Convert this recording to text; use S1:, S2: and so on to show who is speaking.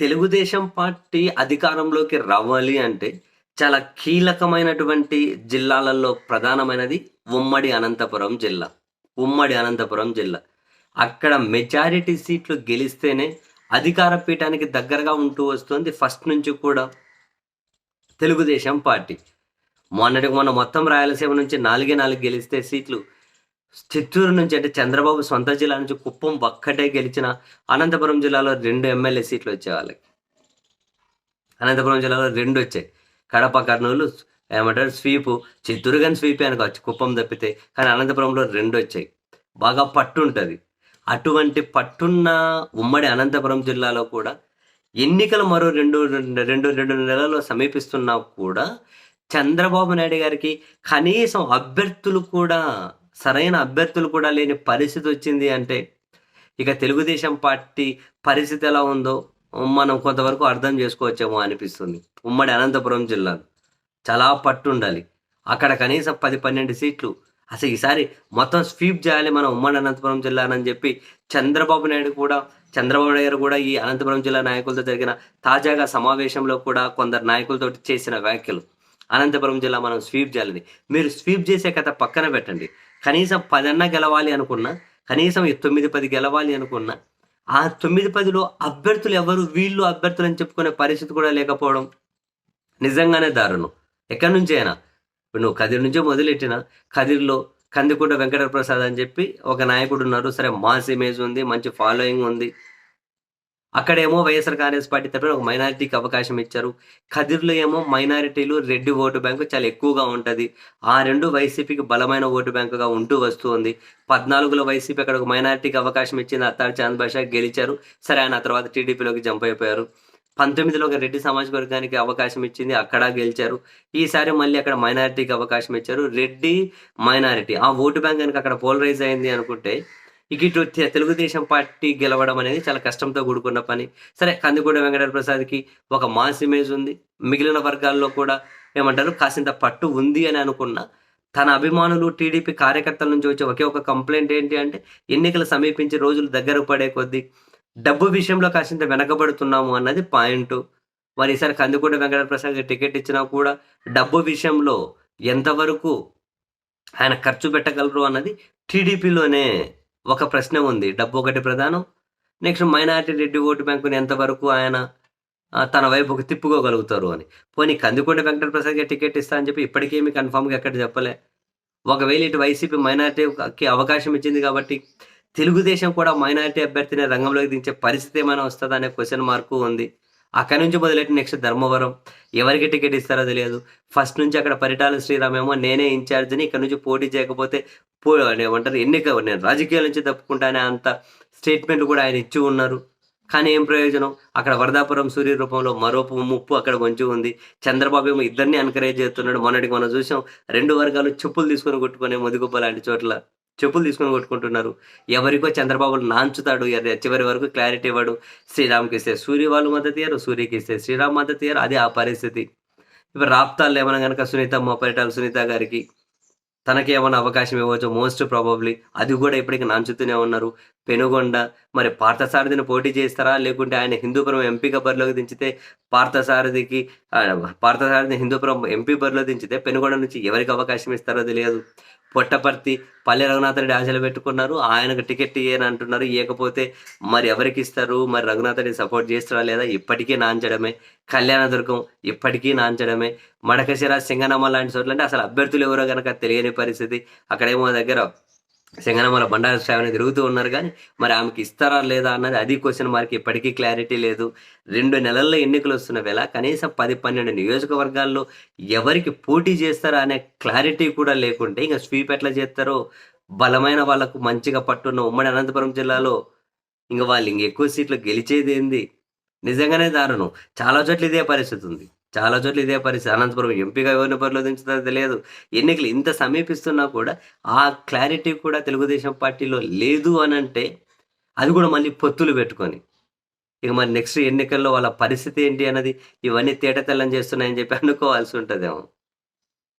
S1: Telugu Desam party అధికారంలోకి రావాలి అంటే చాలా కీలకమైనటువంటి జిల్లాలలో ప్రధానమైనది ఉమ్మడి అనంతపురం జిల్లా. ఉమ్మడి అనంతపురం జిల్లా. అక్కడ మెజారిటీ సీట్లు గెలిస్తేనే అధికార పీఠానికి దగ్గరగా ఉంటూ వస్తుంది. ఫస్ట్ నుంచి కూడా తెలుగుదేశం పార్టీ. మొన్నటికి మొన్న మొత్తం రాయలసీమ నుంచి నాలుగే నాలుగు గెలిస్తే సీట్లు చిత్తూరు నుంచి అంటే చంద్రబాబు సొంత జిల్లా నుంచి కుప్పం ఒక్కటే గెలిచిన అనంతపురం జిల్లాలో రెండు ఎమ్మెల్యే సీట్లు వచ్చాయి వాళ్ళకి. అనంతపురం జిల్లాలో రెండు వచ్చాయి. కడప కర్నూలు ఏమంటారు స్వీపు చిత్తూరు కానీ స్వీపే అనుకోవచ్చు కుప్పం తప్పితే. కానీ అనంతపురంలో రెండు వచ్చాయి. బాగా పట్టు ఉంటుంది. అటువంటి పట్టున్న ఉమ్మడి అనంతపురం జిల్లాలో కూడా ఎన్నికలు మరో రెండు రెండు రెండు నెలల్లో సమీపిస్తున్నా కూడా చంద్రబాబు నాయుడు గారికి కనీసం అభ్యర్థులు కూడా సరైన అభ్యర్థులు కూడా లేని పరిస్థితి వచ్చింది అంటే ఇక తెలుగుదేశం పార్టీ పరిస్థితి ఎలా ఉందో మనం కొంతవరకు అర్థం చేసుకోవచ్చేమో అనిపిస్తుంది. ఉమ్మడి అనంతపురం జిల్లాలో చాలా పట్టుండాలి. అక్కడ కనీసం పది పన్నెండు సీట్లు. అసలు ఈసారి మొత్తం స్వీప్ చేయాలి మనం ఉమ్మడి అనంతపురం జిల్లానని చెప్పి చంద్రబాబు నాయుడు కూడా చంద్రబాబు నాయుడు కూడా ఈ అనంతపురం జిల్లా నాయకులతో జరిగిన తాజాగా సమావేశంలో కూడా కొందరు నాయకులతో చేసిన వ్యాఖ్యలు అనంతపురం జిల్లా మనం స్వీప్ చేయాలని. మీరు స్వీప్ చేసే కథ పక్కన పెట్టండి. కనీసం పదన్నా గెలవాలి అనుకున్నా కనీసం తొమ్మిది పది గెలవాలి అనుకున్నా ఆ తొమ్మిది పదిలో అభ్యర్థులు ఎవరు వీళ్ళు అభ్యర్థులు అని చెప్పుకునే పరిస్థితి కూడా లేకపోవడం నిజంగానే దారుణం. ఎక్కడి నుంచి అయినా? ఇప్పుడు నువ్వు కదిరి నుంచే మొదలెట్టిన కదిరిలో కందికుంట వెంకట ప్రసాద్ అని చెప్పి ఒక నాయకుడు ఉన్నారు. సరే మాస్ ఇమేజ్ ఉంది మంచి ఫాలోయింగ్ ఉంది. అక్కడేమో వైఎస్ఆర్ కాంగ్రెస్ పార్టీ తరఫున ఒక మైనారిటీకి అవకాశం ఇచ్చారు. ఖదిర్లో ఏమో మైనారిటీలు రెడ్డి ఓటు బ్యాంకు చాలా ఎక్కువగా ఉంటుంది. ఆ రెండు వైసీపీకి బలమైన ఓటు బ్యాంకుగా ఉంటూ వస్తుంది. పద్నాలుగులో వైసీపీ అక్కడ ఒక మైనారిటీకి అవకాశం ఇచ్చింది. అత్తారు చాంద్ బాషా గెలిచారు. సరే ఆయన ఆ తర్వాత టీడీపీలోకి జంప్ అయిపోయారు. పంతొమ్మిదిలో ఒక రెడ్డి సమాజ వర్గానికి అవకాశం ఇచ్చింది. అక్కడ గెలిచారు. ఈసారి మళ్ళీ అక్కడ మైనారిటీకి అవకాశం ఇచ్చారు. రెడ్డి మైనారిటీ. ఆ ఓటు బ్యాంక్ కనుక అక్కడ పోలరైజ్ అయింది అనుకుంటే ఇటు తెలుగుదేశం పార్టీ గెలవడం అనేది చాలా కష్టంతో కూడుకున్న పని. సరే కందికూడ వెంకటర ప్రసాద్కి ఒక మాస్ ఇమేజ్ ఉంది. మిగిలిన వర్గాల్లో కూడా ఏమంటారు కాసింత పట్టు ఉంది అని అనుకున్నా తన అభిమానులు టీడీపీ కార్యకర్తల నుంచి వచ్చే ఒకే ఒక కంప్లైంట్ ఏంటి అంటే ఎన్నికలు సమీపించి రోజులు దగ్గర పడే కొద్దీ డబ్బు విషయంలో కాసింత వెనకబడుతున్నాము అన్నది పాయింట్. మరి ఈసారి కందికూడ వెంకట ప్రసాద్కి టికెట్ ఇచ్చినా కూడా డబ్బు విషయంలో ఎంతవరకు ఆయన ఖర్చు పెట్టగలరు అన్నది టీడీపీలోనే ఒక ప్రశ్న ఉంది. డబ్బు ఒకటి ప్రధానం. నెక్స్ట్ మైనారిటీ రెడ్డి ఓటు బ్యాంకుని ఎంతవరకు ఆయన తన వైపుకు తిప్పుకోగలుగుతారు అని. పోనీ కందికొండ వెంకట ప్రసాద్కి టికెట్ ఇస్తా అని చెప్పి ఇప్పటికేమి కన్ఫామ్గా ఎక్కడ చెప్పలే. ఒకవేళ ఇటు వైసీపీ మైనారిటీకి అవకాశం ఇచ్చింది కాబట్టి తెలుగుదేశం కూడా మైనారిటీ అభ్యర్థిని రంగంలోకి దించే పరిస్థితి ఏమైనా వస్తుందా అనే క్వశ్చన్ మార్కు ఉంది. అక్కడి నుంచి మొదలెట్టి నెక్స్ట్ ధర్మవరం. ఎవరికి టికెట్ ఇస్తారో తెలియదు. ఫస్ట్ నుంచి అక్కడ పరిటాల శ్రీరామ్ ఏమో నేనే ఇన్ఛార్జ్ని ఇక్కడ నుంచి పోటీ చేయకపోతే పో ఏమంటారు ఎన్నిక నేను రాజకీయాల నుంచి తప్పుకుంటానే అంత స్టేట్మెంట్ కూడా ఆయన ఇచ్చి ఉన్నారు. కానీ ఏం ప్రయోజనం? అక్కడ వరదాపురం సూర్య రూపంలో మరో ముప్పు అక్కడ కొంచెం ఉంది. చంద్రబాబు ఏమో ఇద్దరిని ఎంకరేజ్ చేస్తున్నాడు. మొన్నటికి మనం చూసాం రెండు వర్గాలు చెప్పులు తీసుకొని కొట్టుకునే ముదిగుప్ప లాంటి చోట్ల. చెప్పులు తీసుకొని కొట్టుకుంటున్నారు. ఎవరికో చంద్రబాబు నాంచుతాడు చివరి వరకు క్లారిటీ ఇవ్వడు. శ్రీరామ్కి ఇస్తే సూర్య వాళ్ళు మద్దతు ఇయ్యారు. సూర్యకి ఇస్తే శ్రీరామ్ మద్దతు ఇయ్యారు. అది ఆ పరిస్థితి. ఇప్పుడు రాప్తాలు ఏమైనా కనుక సునీతమ్మ పరిటాల సునీత గారికి తనకి ఏమైనా అవకాశం ఇవ్వచ్చు మోస్ట్ ప్రాబబ్లీ అది కూడా ఇప్పటికి నాంచుతూనే ఉన్నారు. పెనుగొండ మరి పార్థసారథిని పోటీ చేస్తారా? లేకుంటే ఆయన హిందూపురం ఎంపీగా బరిలోకి దించితే పార్థసారథికి పార్థసారథి హిందూపురం ఎంపీ బరిలో దించితే పెనుగొండ నుంచి ఎవరికి అవకాశం ఇస్తారో తెలియదు. పొట్టపర్తి పల్లె రఘునాథరెడ్డి ఆశలు పెట్టుకున్నారు. ఆయనకు టికెట్ ఇయ్యని అంటున్నారు. ఇవ్వకపోతే మరి ఎవరికి ఇస్తారు? మరి రఘునాథరెడ్డి సపోర్ట్ చేస్తారా లేదా? ఇప్పటికీ నాంచడమే. కళ్యాణదుర్గం ఇప్పటికీ నాంచడమే. మడకశిర సింగనమ్మ లాంటి చోట్ల అంటే అసలు అభ్యర్థులు ఎవరో కనుక తెలియని పరిస్థితి. అక్కడేమో దగ్గర సింగనమ్మల బండారు శ్రావణి తిరుగుతూ ఉన్నారు కానీ మరి ఆమెకి ఇస్తారా లేదా అన్నది అది క్వశ్చన్ మార్క్ ఇప్పటికీ క్లారిటీ లేదు. రెండు నెలల్లో ఎన్నికలు వస్తున్న వేళ కనీసం పది పన్నెండు నియోజకవర్గాల్లో ఎవరికి పోటీ చేస్తారా అనే క్లారిటీ కూడా లేకుంటే ఇంకా స్వీప్ ఎట్లా చేస్తారో? బలమైన వాళ్ళకు మంచిగా పట్టున్న ఉమ్మడి అనంతపురం జిల్లాలో ఇంకా వాళ్ళు ఇంక ఎక్కువ సీట్లు గెలిచేది ఏంది? నిజంగానే దారుణం. చాలా చోట్ల ఇదే పరిస్థితి ఉంది. చాలా చోట్ల ఇదే పరిస్థితి. అనంతపురం ఎంపీగా ఎవరిని బరిలో దించుతారో తెలియదు. ఎన్నికలు ఇంత సమీపిస్తున్నా కూడా ఆ క్లారిటీ కూడా తెలుగుదేశం పార్టీలో లేదు అని అంటే అది కూడా మళ్ళీ పొత్తులు పెట్టుకొని. ఇక మరి నెక్స్ట్ ఎన్నికల్లో వాళ్ళ పరిస్థితి ఏంటి అన్నది ఇవన్నీ తేటతెల్లం చేస్తున్నాయని చెప్పి అనుకోవాల్సి ఉంటుందేమో.